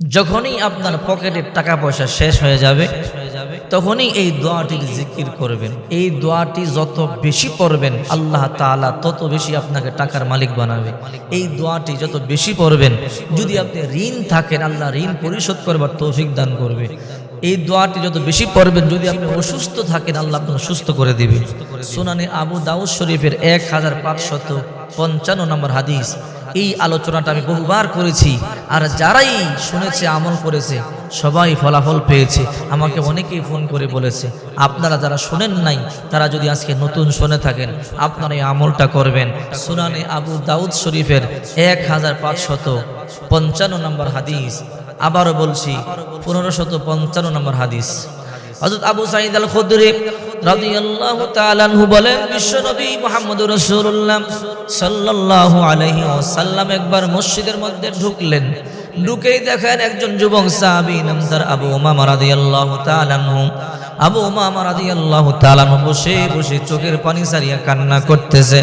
যখনই আপনার পকেটের টাকা পয়সা শেষ হয়ে যাবে, তখনই এই দোয়াটি জিকির করবেন। এই দোয়াটি যত বেশি পড়বেন, আল্লাহ তাআলা তত বেশি আপনাকে টাকার মালিক বানাবে। এই দোয়াটি যত বেশি পড়বেন, যদি আপনি ঋণ থাকেন, আল্লাহ ঋণ পরিশোধ করবার তৌফিক দান করবে। এই দোয়াটি যত বেশি পড়বেন, যদি আপনি অসুস্থ থাকেন, আল্লাহ আপনাকে সুস্থ করে দিবে। সুনানে আবু দাউদ শরীফের এক হাজার পাঁচশত পঞ্চান্ন নম্বর হাদিস এই আলোচনাটা আমি বহুবার করেছি। আর যারাই শুনেছে, আমল করেছে, সবাই ফলাফল পেয়েছে। আমাকে অনেকেই ফোন করে বলেছে, আপনারা যারা শোনেন নাই, তারা যদি আজকে নতুন শুনে থাকেন, আপনারা এই আমলটা করবেন। সুনানে আবু দাউদ শরীফের এক হাজার পাঁচশত পঞ্চান্ন নম্বর হাদিস। আবারও বলছি পনেরো শত পঞ্চান্ন নম্বর হাদিস। হযরত আবু সাঈদ আল খুদরি রাদিয়াল্লাহু তাআলা আনহু বলেন বিশ্বনবী মুহাম্মদুর রাসূলুল্লাহ সাল্লাল্লাহু আলাইহি ওয়াসাল্লাম একবার মসজিদের মধ্যে ঢুকলেন। ঢুকেই দেখেন একজন যুবক সাহাবী, নাম তার আবু উমামা রাদিয়াল্লাহু তাআলা আনহু। আবু উমামা রাদিয়াল্লাহু তাআলা আনহু বসে বসে চোখের পানি সারিয়া কান্না করতেছে।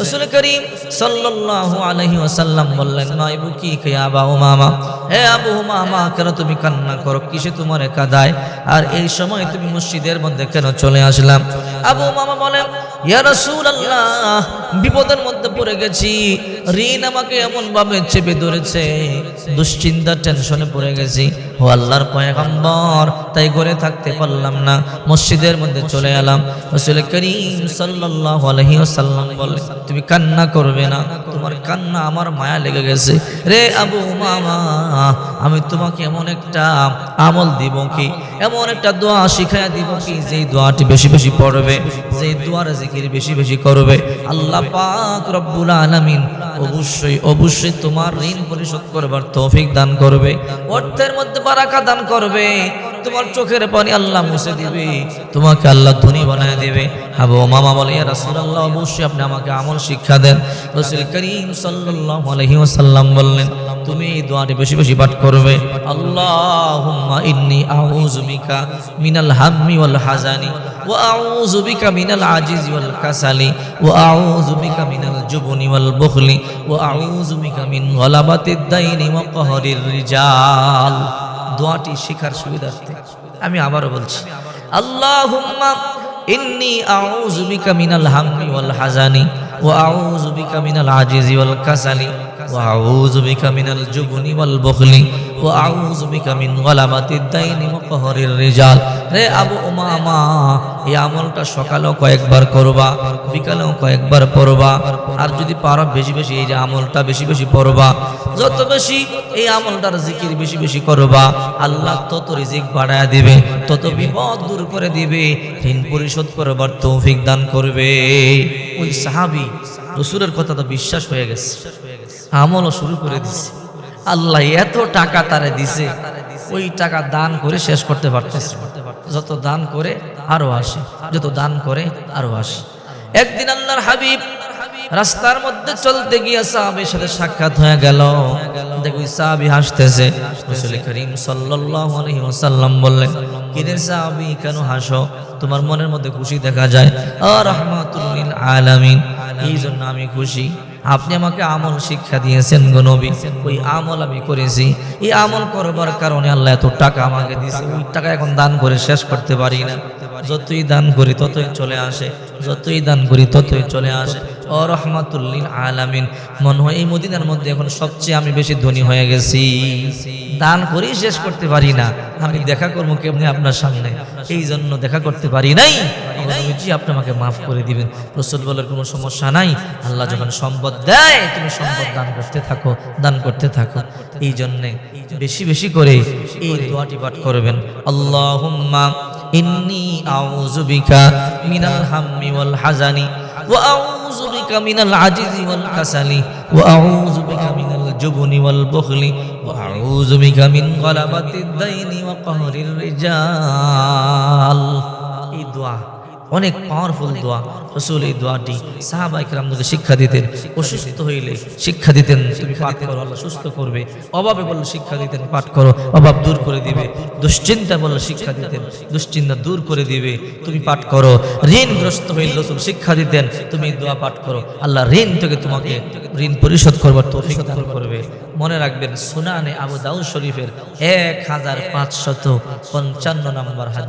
রাসূল করিম সাল্লাল্লাহু আলাইহি ওয়াসাল্লাম বললেন, মা ইবুকি কে আবা উমামা? হে আবু উমামা, কেন তুমি কান্না করো? কিসে তোমার কাদায়? আর এই সময় তুমি মসজিদের মধ্যে কেন চলে আসলাম? আবু উমামা বলেন, ইয়া রাসূলুল্লাহ, বিপদের মধ্যে পড়ে গেছি। ঋণ আমাকে এমন ভাবে চেপে ধরেছে দুশ্চিন্তা টেনশনে পড়ে গেছি। ও আল্লাহর পয়গম্বর, তাই ঘরে থাকতে পারলাম না। মসজিদের মধ্যে চলে এলাম। রাসূল করিম সাল্লাল্লাহু আলাইহি ওয়াসাল্লাম বলে তুমি কান্না করবে না, তোমার কান্না আমার মায়া লেগে গেছে। রে আবু মামা, আমি তোমাকে এমন একটা আমল দিব কি? এমন একটা দোয়া শিখাইয়া দিব কি? যেই দোয়াটি বেশি বেশি পড়বে, যেই দোয়ার জিকির বেশি বেশি করবে, আল্লাহ পাক রব্বুল আলামিন অবশ্যই অবশ্যই তোমার ঋণ পরিশোধ করবার তৌফিক দান করবে, অর্থের মধ্যে বারাকা দান করবে। তোমার চোখের পানি আল্লাহ মুছে দিবে, তোমাকে আল্লাহ ধনী বানায় দিবে। আবু মামা বলে রাসূলুল্লাহ, অবশ্যই আপনি আমাকে আমল শিক্ষা দেন। রাসূল করিম সাল্লাল্লাহু আলাইহি ওয়াসাল্লাম বললেন, তুমি এই দোয়াটি বেশি বেশি পাঠ করবে। আল্লাহুম্মা ইন্নী আউযু বিকা মিনাল হাম্মি ওয়াল হাজানি ওয়া আউযু বিকা মিনাল আজিজি ওয়াল কাসালি ওয়া আউযু বিকা মিনাল জুবনি ওয়াল বুখলি ওয়া আউযু বিকা মিন গলাবাতিদ দাইনি ওয়া কহরির রিজাল। দোয়াটি শেখার সুবিধার্থে। আমি আবারও বলছি আল্লাহ ইন্নি আউযু বিকা মিনাল হাম্মি ওয়াল হাজানি কাসালি ওয়া আউযু বিকা মিনাল জুবনি ওয়াল বুখলি ওয়া আউযু বিকা মিন গলাবাতিদ দাইনি ওয়া কহরির রিজাল। রে আবু উমামা, এই আমলটা সকালেও কয়েকবার করবা, বিকালেও কয়েকবার পড়বা, আর যদি পারো বেশি বেশি এই যে আমলটা বেশি বেশি পড়বা। যত বেশি এই আমলটার জিকির বেশি বেশি করবা, আল্লাহ তত রিজিক বাড়ায় দিবে, তত বিপদ দূর করে দিবে, ঋণ পরিশোধ করবার তৌফিক দান করবে। ওই সাহাবি রসুলের কথা তো বিশ্বাস হয়ে গেছে। আমলও শুরু করে দিছে। আল্লাহ এত টাকা তারে দিছে, ওই টাকা দান করে শেষ করতে পারতেছে। যত দান করে আরও আসে, যত দান করে আরও আসে। একদিন আল্লাহর হাবিব রাস্তার মধ্যে চলতে গিয়ে সাহাবির সাথে সাক্ষাৎ হয়ে গেল। দেখো সাহাবি হাসতেছে। রাসূল করিম সাল্লাল্লাহু আলাইহি ওয়াসাল্লাম বললেন, কিরে সাহাবি, কেন হাসো? তোমার মনের মধ্যে খুশি দেখা যায়। আর রাহমাতুল আলামিন। এই জন্য আমি খুশি। আপনি আমাকে আমল শিক্ষা দিয়েছেন গো নবী। ওই আমল আমি করেছি। এই আমল করবার কারণে আল্লাহ এত টাকা আমাকে দিয়েছে। ওই টাকা এখন দান করে শেষ করতে পারি না। যতই দান করি ততই চলে আসে। যতই দান করি ততই চলে আসে। ও রহমাতুল্লিল আলামিন। মনে হয় এই মদিনার মধ্যে এখন সবচেয়ে আমি বেশি ধনী হয়ে গেছি। দান করেই শেষ করতে পারি না। আমি দেখা করব কেমনি আপনার সামনে। এই জন্য দেখা করতে পারি নাই। আপনি আমাকে মাফ করে দিবেন। রসুল বলার কোনো সমস্যা নাই। আল্লাহ যখন সম্পদ দেয়, তুমি সম্পদ দান করতে থাকো, দান করতে থাকো। এই জন্যে বেশি বেশি করে এই দোয়াটি পাঠ করবেন। আল্লাহুম্মা ইন্নি আউযু বিকা মিনাল হাম্মি ওয়াল হাজানি ওয়া আউযু বিকা মিনাল আজিজি ওয়াল কাসালি ওয়া আউযু বিকা বিকা মিন গলাবাতিদ দাইনি ওয়া কাহরির রিজাল। এই দোয়া অনেক পাওয়ারফুল দোয়া। রসুল এই দোয়াটি সাহাবা শিক্ষা দিতেন অসুস্থ হইলে শিক্ষা দিতেন তুমি পাঠ করো আল্লাহ সুস্থ করবে। অভাবে বললে শিক্ষা দিতেন পাঠ করো অভাব দূর করে দিবে। দুশ্চিন্তা বললে শিক্ষা দিতেন দুশ্চিন্তা দূর করে দিবে। তুমি পাঠ করো ঋণগ্রস্ত হইলে রসুল শিক্ষা দিতেন তুমি দোয়া পাঠ করো। আল্লাহ ঋণ থেকে তোমাকে ঋণ পরিশোধ করবার তৌফিক দান করবে। মনে রাখবেন সুনানে আবু দাউদ শরীফের এক হাজার পাঁচশত পঞ্চান্ন নম্বর হাদিস।